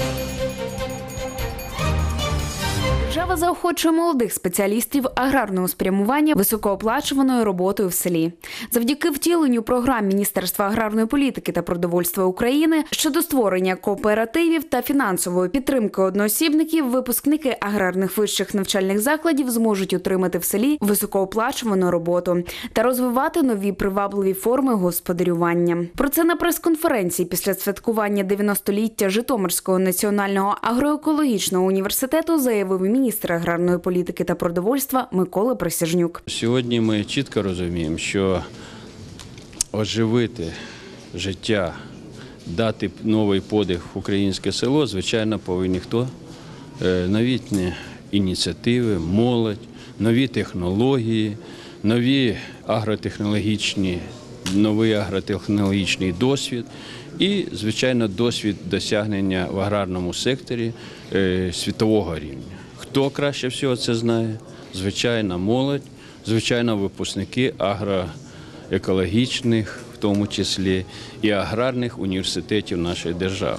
Thank you. Держава заохочує молодих спеціалістів аграрного спрямування високооплачуваною роботою в селі. Завдяки втіленню програм Міністерства аграрної політики та продовольства України щодо створення кооперативів та фінансової підтримки одноосібників, випускники аграрних вищих навчальних закладів зможуть отримати в селі високооплачувану роботу та розвивати нові привабливі форми господарювання. Про це на прес-конференції після святкування 90-ліття Житомирського національного агроекологічного університету заявив міністр аграрної політики та продовольства Микола Присяжнюк. Сьогодні ми чітко розуміємо, що оживити життя, дати новий подих в українське село, звичайно, повинні хто? Е, Новітні ініціативи, молодь, нові технології, нові агротехнологічні, новий агротехнологічний досвід і, звичайно, досвід досягнення в аграрному секторі е, світового рівня. Хто краще всього це знає? Звичайно, молодь, звичайно, випускники агроекологічних, в тому числі і аграрних університетів нашої держави.